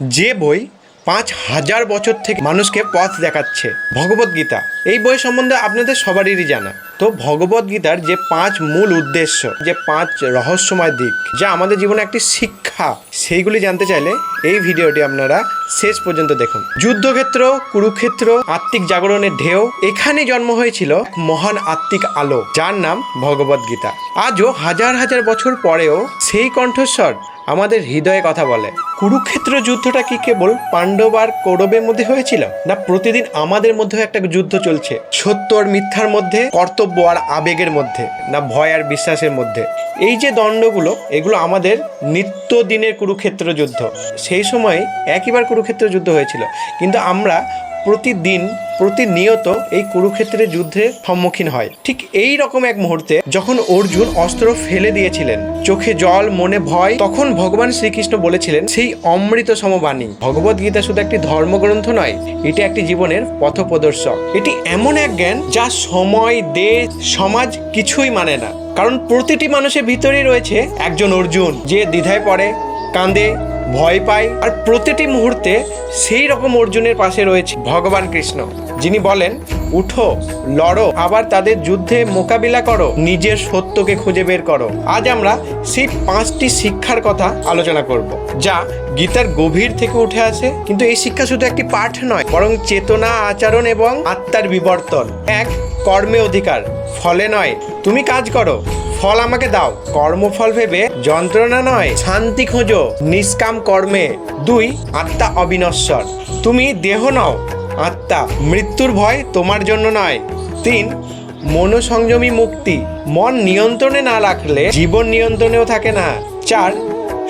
যে বই পাঁচ হাজার বছর থেকে মানুষকে পথ দেখাচ্ছে, ভগবত গীতা। এই বই সম্বন্ধে আপনাদের সবারই জানা। তো ভগবত গীতার যে পাঁচ মূল উদ্দেশ্য, যে পাঁচ রহস্যময় দিক, যা আমাদের জীবনে একটি শিক্ষা, সেইগুলি জানতে চাইলে এই ভিডিওটি আপনারা শেষ পর্যন্ত দেখুন। যুদ্ধক্ষেত্র, কুরুক্ষেত্র, আত্মিক জাগরণের ঢেউ, এখানে জন্ম হয়েছিল মহান আত্মিক আলো, যার নাম ভগবত গীতা। আজও হাজার হাজার বছর পরেও সেই কণ্ঠস্বর আমাদের হৃদয়ে কথা বলে। কুরুক্ষেত্র যুদ্ধটা কি কেবল পাণ্ডব আর কৌরবের মধ্যে হয়েছিল, না প্রতিদিন আমাদের মধ্যেও একটা যুদ্ধ চলছে? সত্য আর মিথ্যার মধ্যে, কর্তব্য আর আবেগের মধ্যে, না ভয় আর বিশ্বাসের মধ্যে? এই যে দণ্ডগুলো, এগুলো আমাদের নিত্যদিনের কুরুক্ষেত্র যুদ্ধ। সেই সময় একইবার কুরুক্ষেত্র যুদ্ধ হয়েছিল। কিন্তু আমরা প্রতিদিন, প্রতিনিয়ত এই কুরুক্ষেত্রের যুদ্ধের সম্মুখীন হয়। ঠিক এই রকম এক মুহূর্তে যখন অর্জুন অস্ত্র ফেলে দিয়েছিলেন, চোখে জল, মনে ভয়, তখন ভগবান শ্রীকৃষ্ণ বলেছিলেন, সেই অমৃত সমবাণী। ভগবত গীতা শুধু একটি ধর্মগ্রন্থ নয়, এটি একটি জীবনের পথপ্রদর্শক। এটি এমন এক জ্ঞান যা সময়, দেশ, সমাজ কিছুই মানে না। কারণ প্রতিটি মানুষের ভিতরেই রয়েছে একজন অর্জুন, যে দ্বিধায় পড়ে কাঁদে ভয় পায়। আর প্রতিটি মুহূর্তে সেই রকম অর্জুনের পাশে রয়েছে ভগবান কৃষ্ণ। যিনি বলেন, উঠো, লড়ো, আবার তাদের যুদ্ধে মোকাবিলা করো, নিজের সত্যকে খুঁজে বের করো। আজ আমরা সেই পাঁচটি শিক্ষার কথা আলোচনা করব, যা গীতার গভীর থেকে উঠে আসে। কিন্তু এই শিক্ষা শুধু একটি পাঠ নয়, বরং চেতনা, আচরণ এবং আত্মার বিবর্তন। এক, কর্মে অধিকার। ফলে নয়, তুমি কাজ করো। ফল আমাকে দাও। কর্মফল ভেবে যন্ত্রণা নয়, শান্তি খোঁজো, নিষ্কাম কর্মে। দুই, আত্মা অবিনশ্বর। তুমি দেহ নাও, আত্মা মৃত্যুর ভয় তোমার জন্য নয়। তিন, মনোসংযমী মুক্তি। মন নিয়ন্ত্রণে না রাখলে জীবন নিয়ন্ত্রণেও থাকে না। চার,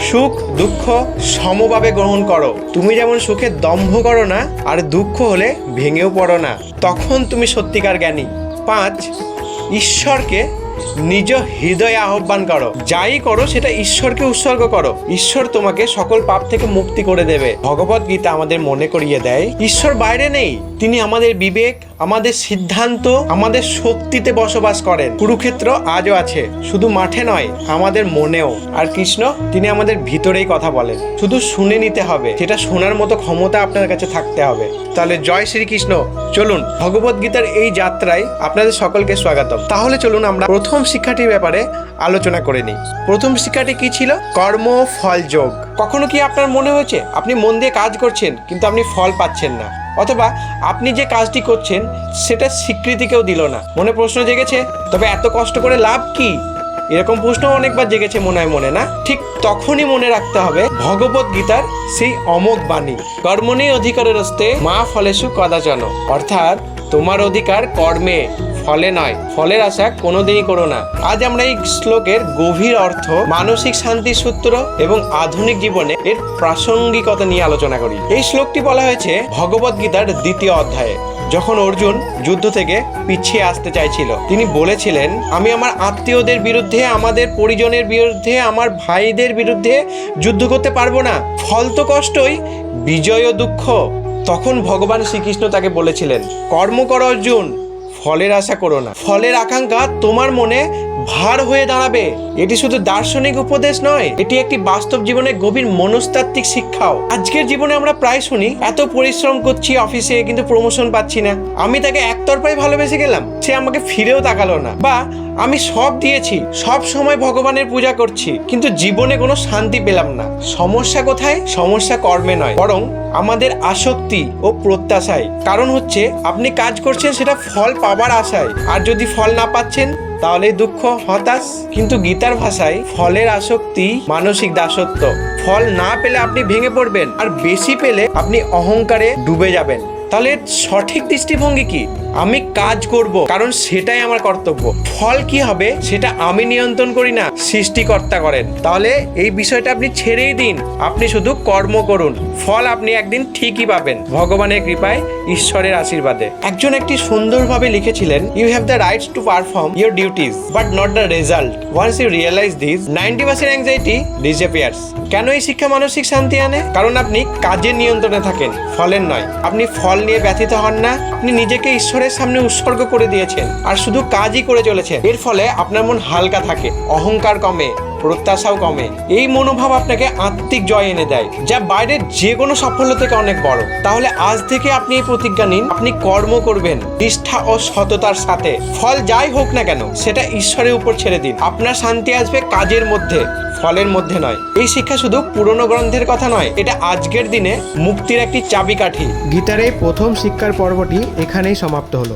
সুখ, দুঃখ সমভাবে গ্রহণ করো। তুমি যেমন সুখে দম্ভ করো না, আর দুঃখ হলে ভেঙেও পড়ো না। তখন তুমি সত্যিকার জ্ঞানী। পাঁচ, ঈশ্বরকে নিজ হৃদয়ে আহ্বান করো। যাই করো, সেটা ঈশ্বরকে উৎসর্গ করো। ঈশ্বর তোমাকে সকল পাপ থেকে মুক্তি করে দেবে। ভগবত গীতা আমাদের মনে করিয়ে দেয়, ঈশ্বর বাইরে নেই, তিনি আমাদের বিবেক আমাদের সিদ্ধান্ত, আমাদের শক্তিতে বসবাস করেন। কুরুক্ষেত্র আজও আছে, শুধু মাঠে নয়, আমাদের মনেও। আর কৃষ্ণ, তিনি আমাদের ভিতরেই কথা বলেন। শুধু শুনে নিতে হবে, সেটা শোনার মতো ক্ষমতা আপনার কাছে থাকতে হবে। তাহলে জয় শ্রীকৃষ্ণ। চলুন, ভগবত গীতার এই যাত্রায় আপনাদের সকলকে স্বাগতম। তাহলে চলুন আমরা প্রথম শিক্ষাটির ব্যাপারে আলোচনা করে নিই। প্রথম শিক্ষাটি কি ছিল? কর্ম, ফল, যোগ। কখনো কি আপনার মনে হয়েছে? আপনি মন দিয়ে কাজ করছেন, কিন্তু আপনি ফল পাচ্ছেন না। অথবা আপনি যে কাজটি করছেন, সেটা স্বীকৃতি কেউ দিল না। মনে প্রশ্ন জেগেছে? তবে এত কষ্ট করে লাভ কি? এরকম প্রশ্ন অনেকবার জেগেছে মনে হয় মনে, না? ঠিক তখনই মনে রাখতে হবে, ভগবত গীতার সেই অমোক বাণী কর্মণি অধিকারের হস্তে, মা ফলেশু কদাচন। অর্থাৎ তোমার অধিকার কর্মে। ফলে নয়, ফলের আশা কোনোদিনই করো না। আজ আমরা এই শ্লোকের গভীর অর্থ, মানসিক শান্তির সূত্র এবং আধুনিক জীবনে এর প্রাসঙ্গিকতা নিয়ে আলোচনা করি। এই শ্লোকটি বলা হয়েছে ভগবত গীতার দ্বিতীয় অধ্যায়ে, যখন অর্জুন যুদ্ধ থেকে পিছিয়ে আসতে চাইছিল। তিনি বলেছিলেন, আমি আমার আত্মীয়দের বিরুদ্ধে, আমাদের পরিজনের বিরুদ্ধে, আমার ভাইদের বিরুদ্ধে যুদ্ধ করতে পারব না। ফল তো কষ্টই, বিজয় ও দুঃখ। তখন ভগবান শ্রীকৃষ্ণ তাকে বলেছিলেন, কর্ম কর অর্জুন ফলের আশা করো না। ফলের আকাঙ্ক্ষা তোমার মনে ভার হয়ে দাঁড়াবে। এটি শুধু দার্শনিক উপদেশ নয়, এটি একটি বাস্তব জীবনে গভীর মনস্তাত্ত্বিক শিক্ষাও। আজকের জীবনে আমরা প্রায় শুনি, এত পরিশ্রম করছি অফিসে, কিন্তু প্রমোশন পাচ্ছি না। আমি তাকে একতরফাই ভালোবেসে গেলাম, সে আমাকে ফিরেও তাকালো না। বা আমি সব দিয়েছি, সব সময় ভগবানের পূজা করছি, কিন্তু জীবনে কোনো শান্তি পেলাম না। সমস্যা কোথায়? সমস্যা কর্মে নয়, বরং আমাদের আসক্তি ও প্রত্যাশায়। কারণ হচ্ছে, আপনি কাজ করছেন, সেটা ফল পাবার আশায়। আর যদি ফল না পাচ্ছেন, তাহলে দুঃখ, হতাশ। কিন্তু গীতার ভাষায়, ফলের আসক্তি মানসিক দাসত্ব। ফল না পেলে আপনি ভেঙে পড়বেন, আর বেশি পেলে আপনি অহংকারে ডুবে যাবেন। তাহলে সঠিক দৃষ্টিভঙ্গি কি? আমি কাজ করব, কারণ সেটাই আমার কর্তব্য। ফল কি হবে, সেটা আমি নিয়ন্ত্রণ করি না, সৃষ্টিকর্তা করেন। তাহলে এই বিষয়টা আপনি ছেড়েই দিন। আপনি শুধু কর্ম করুন। ফল আপনি একদিন ঠিকই পাবেন। ভগবানের কৃপায়, ঈশ্বরের আশীর্বাদে। একজন একটি সুন্দরভাবে লিখেছিলেন you have the rights to perform your duties but not the result once you realise this ninety percent anxiety disappears কেন এই শিক্ষা মানসিক শান্তি আনে? কারণ আপনি কাজের নিয়ন্ত্রণে থাকেন, ফলের নয়। আপনি ফল নিয়ে ব্যথিত হন না আপনি নিজেকে ঈশ্বরের সামনে উৎসর্গ করে দিয়েছেন আর শুধু কাজই করে চলেছেন। এর ফলে আপনার মন হালকা থাকে, অহংকার কমে, প্রত্যাশাও কমে। এই মনোভাব আপনাকে আত্মিক জয় এনে দেয়, যা বাইরের যে কোনো সাফল্য থেকে অনেক বড়। তাহলে আজ থেকে আপনি এই প্রতিজ্ঞা নিন, আপনি কর্ম করবেন, নিষ্ঠা ও সততার সাথে। ফল যাই হোক না কেন, সেটা ঈশ্বরের উপর ছেড়ে দিন। আপনার শান্তি আসবে কাজের মধ্যে। ফলের মধ্যে নয়। এই শিক্ষা শুধু পুরনো গ্রন্থের কথা নয়, এটা আজকের দিনে মুক্তির একটি চাবিকাঠি। গীতার এই প্রথম শিক্ষার পর্বটি এখানেই সমাপ্ত হলো।